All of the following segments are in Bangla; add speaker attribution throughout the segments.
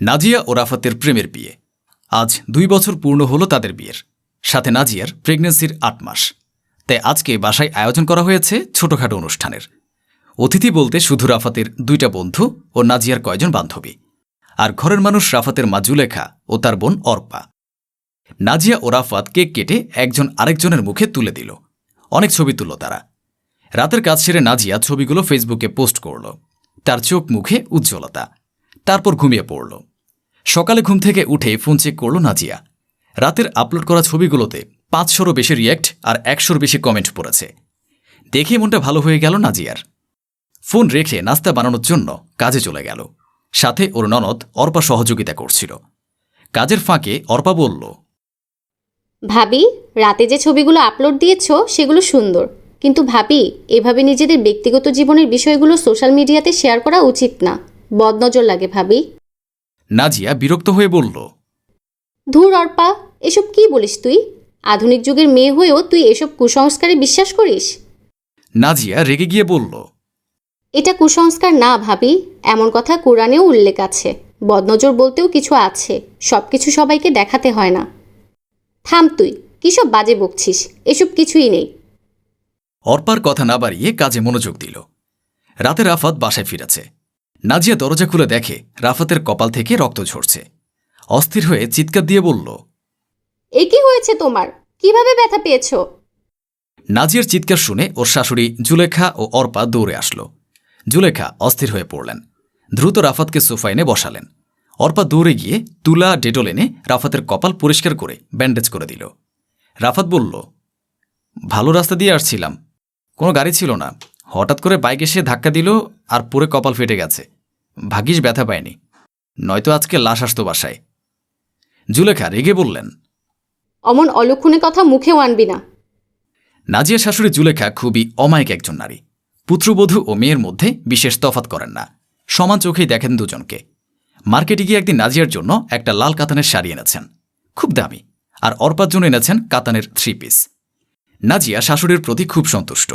Speaker 1: নাজিয়া ও রাফাতের প্রেমের বিয়ে। আজ দুই বছর পূর্ণ হলো তাদের বিয়ের। সাথে নাজিয়ার প্রেগনেন্সির আট মাস। তাই আজকে বাসায় আয়োজন করা হয়েছে ছোটখাটো অনুষ্ঠানের। অতিথি বলতে শুধু রাফাতের দুইটা বন্ধু ও নাজিয়ার কয়জন বান্ধবী। আর ঘরের মানুষ রাফাতের মা জুলেখা ও তার বোন অর্পা। নাজিয়া ও রাফাত কেক কেটে একজন আরেকজনের মুখে তুলে দিল। অনেক ছবি তুলল তারা। রাতের কাজ সেরে নাজিয়া ছবিগুলো ফেসবুকে পোস্ট করল। তার চোখ মুখে উজ্জ্বলতা। তারপর ঘুমিয়ে পড়ল। সকালে ঘুম থেকে উঠে ফোন চেক করল নাজিয়া। রাতের আপলোড করা ছবিগুলোতে পাঁচশোরও বেশি রিয়্যাক্ট আর একশোর বেশি কমেন্ট পড়েছে। দেখে মনটা ভালো হয়ে গেল নাজিয়ার। ফোন রেখে নাস্তা বানানোর জন্য কাজে চলে গেল। সাথে ওর ননদ অর্পা সহযোগিতা করছিল। কাজের ফাঁকে অর্পা বলল,
Speaker 2: ভাবি, রাতে যে ছবিগুলো আপলোড দিয়েছ সেগুলো সুন্দর। কিন্তু ভাবি, এভাবে নিজেদের ব্যক্তিগত জীবনের বিষয়গুলো সোশ্যাল মিডিয়াতে শেয়ার করা উচিত না। বদনজর লাগে ভাবি।
Speaker 1: নাজিয়া বিরক্ত হয়ে বলল
Speaker 2: ধুর অর্পা এসব কি বলিস তুই? আধুনিক যুগের মেয়ে হয়েও তুই এসব কুসংস্কারে বিশ্বাস করিস?
Speaker 1: নাজিয়া রেগে গিয়ে বলল
Speaker 2: এটা কুসংস্কার না ভাবি এমন কথা কোরআনেও উল্লেখ আছে। বদনজর বলতেও কিছু আছে সব কিছু সবাইকে দেখাতে হয় না। থাম তুই কিসব বাজে বকছিস এসব কিছুই নেই।
Speaker 1: অর্পার কথা না বাড়িয়ে কাজে মনোযোগ দিল। রাতে রাফাত বাসায় ফিরেছে। নাজিয়া দরজা খুলে দেখে রাফাতের কপাল থেকে রক্ত ঝরছে। অস্থির হয়ে চিৎকার দিয়ে বলল
Speaker 2: এ কি হয়েছে তোমার? কীভাবে ব্যথা পেয়েছ?
Speaker 1: নাজিয়ার চিৎকার শুনে ওর শাশুড়ি জুলেখা ও অর্পা দৌড়ে আসলো। জুলেখা অস্থির হয়ে পড়লেন। দ্রুত রাফাতকে সোফা এনে বসালেন। অর্পা দৌড়ে গিয়ে তুলা ডেটল এনে রাফাতের কপাল পরিষ্কার করে ব্যান্ডেজ করে দিল। রাফাত বলল ভালো রাস্তা দিয়ে আসছিলাম। কোনো গাড়ি ছিল না। হঠাৎ করে বাইক এসে ধাক্কা দিল আর পুরে কপাল ফেটে গেছে। ভাগ্যিস ব্যথা পায়নি। নয়তো আজকে লাশ আসতো বাসায়। জুলেখা রেগে বললেন
Speaker 2: অমন অলক্ষণে কথা মুখেও আনবি না।
Speaker 1: নাজিয়া শাশুড়ি জুলেখা খুবই অমায়িক একজন নারী। পুত্রবধূ ও মেয়ের মধ্যে বিশেষ তফাত করেন না। সমান চোখেই দেখেন দুজনকে। মার্কেটে গিয়ে একদিন নাজিয়ার জন্য একটা লাল কাতানের শাড়ি এনেছেন। খুব দামি। আর অর্পার জন্য এনেছেন কাতানের থ্রি পিস। নাজিয়া শাশুড়ির প্রতি খুব সন্তুষ্ট।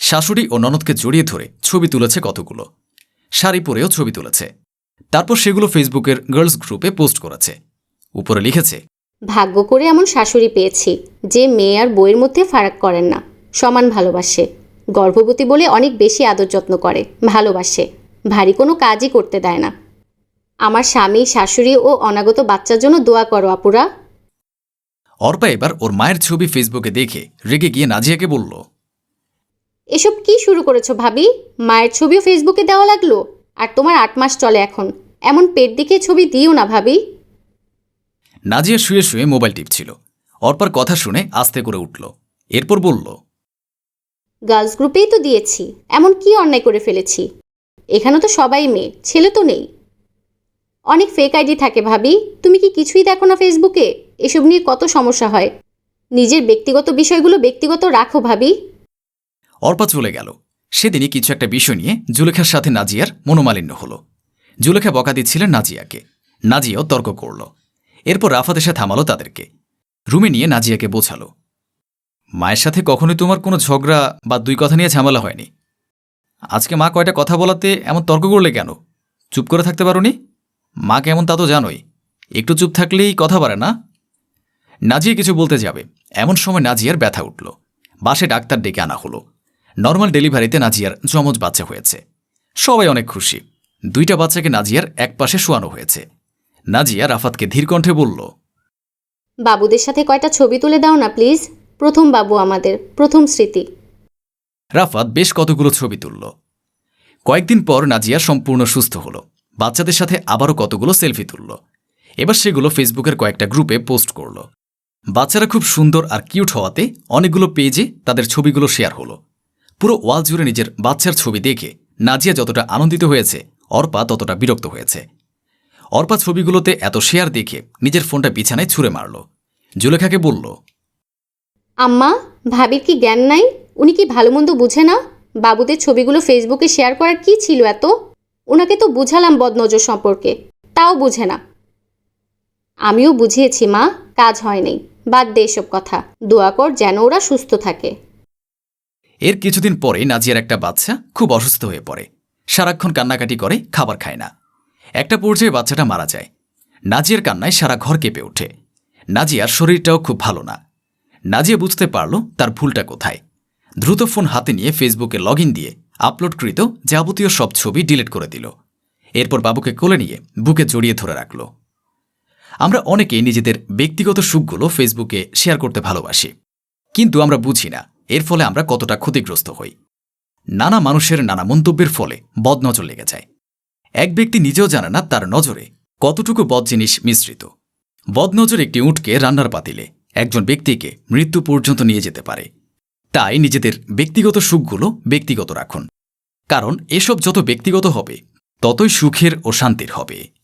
Speaker 1: শাশুড়ি ও ননদকে জড়িয়ে ধরে ছবি তুলেছে কতগুলো। শাড়ি পরেও ছবি তুলেছে। তারপর সেগুলো ফেসবুকের গার্লস গ্রুপে পোস্ট করেছে। উপরে লিখেছে
Speaker 2: ভাগ্য করে এমন শাশুড়ি পেয়েছি যে মেয়ে আর বইয়ের মধ্যে ফারাক করেন না। সমান ভালোবাসে। গর্ভবতী বলে অনেক বেশি আদর যত্ন করে। ভালোবাসে। ভারী কোনো কাজই করতে দেয় না। আমার স্বামী শাশুড়ি ও অনাগত বাচ্চার জন্য দোয়া করো আপুরা।
Speaker 1: অর্পা এবার ওর মায়ের ছবি ফেসবুকে দেখে রেগে গিয়ে নাজিয়াকে বলল
Speaker 2: এসব কি শুরু করেছ ভাবি? মায়ের ছবিও ফেসবুকে দেওয়া লাগল? আর তোমার আট মাস চলে এখন। এমন পেট দিকে ছবি দিও না ভাবি।
Speaker 1: নাজিয়া শুয়ে শুয়ে মোবাইল টিপছিল। অর্পার কথা শুনে আস্তে করে উঠল। এরপর বলল
Speaker 2: গার্লস গ্রুপেই তো দিয়েছি। এমন কি অন্যায় করে ফেলেছি? এখানে তো সবাই মেয়ে ছেলে তো নেই। অনেক ফেক আইডি থাকে ভাবি। তুমি কি কিছুই দেখো না ফেসবুকে এসব নিয়ে কত সমস্যা হয়? নিজের ব্যক্তিগত বিষয়গুলো ব্যক্তিগত রাখো ভাবি।
Speaker 1: অর্পা চলে গেল। সেদিনই কিছু একটা বিষয় নিয়ে জুলেখার সাথে নাজিয়ার মনোমালিন্য হলো। জুলেখা বকা দিচ্ছিলেন নাজিয়াকে। নাজিয়াও তর্ক করল। এরপর রাফাত এসে থামালো তাদেরকে। রুমে নিয়ে নাজিয়াকে বোঝালো, মায়ের সাথে কখনোই তোমার কোনো ঝগড়া বা দুই কথা নিয়ে ঝামেলা হয়নি। আজকে মা কয়টা কথা বলাতে এমন তর্ক করলে কেন? চুপ করে থাকতে পারোনি? মা কেমন তা তো জানোই। একটু চুপ থাকলেই কথা পারে না? নাজিয়া কিছু বলতে যাবে। এমন সময় নাজিয়ার ব্যথা উঠল। বাসে ডাক্তার ডেকে আনা হলো। নর্মাল ডেলিভারিতে নাজিয়ার যমজ বাচ্চা হয়েছে। সবাই অনেক খুশি। দুইটা বাচ্চাকে নাজিয়ার এক পাশে শোয়ানো হয়েছে। নাজিয়া রাফাতকে ধীরকণ্ঠে বলল
Speaker 2: বাবুদের সাথে কয়টা ছবি তুলে দাও না প্লিজ? প্রথম বাবু আমাদের প্রথম স্মৃতি।
Speaker 1: রাফাত বেশ কতগুলো ছবি তুলল। কয়েকদিন পর নাজিয়া সম্পূর্ণ সুস্থ হলো। বাচ্চাদের সাথে আবারও কতগুলো সেলফি তুলল। এবার সেগুলো ফেসবুকের কয়েকটা গ্রুপে পোস্ট করল। বাচ্চারা খুব সুন্দর আর কিউট হওয়াতে অনেকগুলো পেজে তাদের ছবিগুলো শেয়ার হলো। পুরো ওয়াল জুড়ে নিজের বাচ্চার ছবি দেখে নাজিয়া যতটা আনন্দিত হয়েছে, অর্পা ততটা বিরক্ত হয়েছে। অর্পা ছবিগুলোতে এত শেয়ার দেখে নিজের ফোনটা বিছানায় ছুঁড়ে মারল। জুলেখাকে বলল,
Speaker 2: আম্মা, ভাবির কি জ্ঞান নাই? উনি কি ভালো মন্দ বুঝে না? বাবুদের ছবিগুলো ফেসবুকে শেয়ার করার কি ছিল এত? ওনাকে তো বুঝালাম বদনজর সম্পর্কে, তাও বুঝে না। আমিও বুঝিয়েছি মা, কাজ হয়নি বাদ দে এসব কথা। দোয়া কর যেন ওরা সুস্থ থাকে।
Speaker 1: এর কিছুদিন পরে নাজিয়ার একটা বাচ্চা খুব অসুস্থ হয়ে পড়ে। সারাক্ষণ কান্নাকাটি করে, খাবার খায় না। একটা পর্যায়ে বাচ্চাটা মারা যায়। নাজিয়ার কান্নায় সারা ঘর কেঁপে ওঠে। নাজিয়ার শরীরটাও খুব ভালো না। নাজিয়া বুঝতে পারল তার ভুলটা কোথায়। দ্রুত ফোন হাতে নিয়ে ফেসবুকে লগ দিয়ে আপলোডকৃত যাবতীয় সব ছবি ডিলিট করে দিল। এরপর বাবুকে কোলে নিয়ে বুকে জড়িয়ে ধরে রাখল। আমরা অনেকেই নিজেদের ব্যক্তিগত সুখগুলো ফেসবুকে শেয়ার করতে ভালোবাসি। কিন্তু আমরা বুঝি না। এর ফলে আমরা কতটা ক্ষতিগ্রস্ত হই। নানা মানুষের নানা মন্তব্যের ফলে বদনজর লেগে যায়। এক ব্যক্তি নিজেও জানে না তার নজরে কতটুকু বদ জিনিস মিশ্রিত। বদনজর একটি উঁটকে রান্নার পাতিলে একজন ব্যক্তিকে মৃত্যু পর্যন্ত নিয়ে যেতে পারে। তাই নিজেদের ব্যক্তিগত সুখগুলো ব্যক্তিগত রাখুন। কারণ এসব যত ব্যক্তিগত হবে, ততই সুখের ও শান্তির হবে।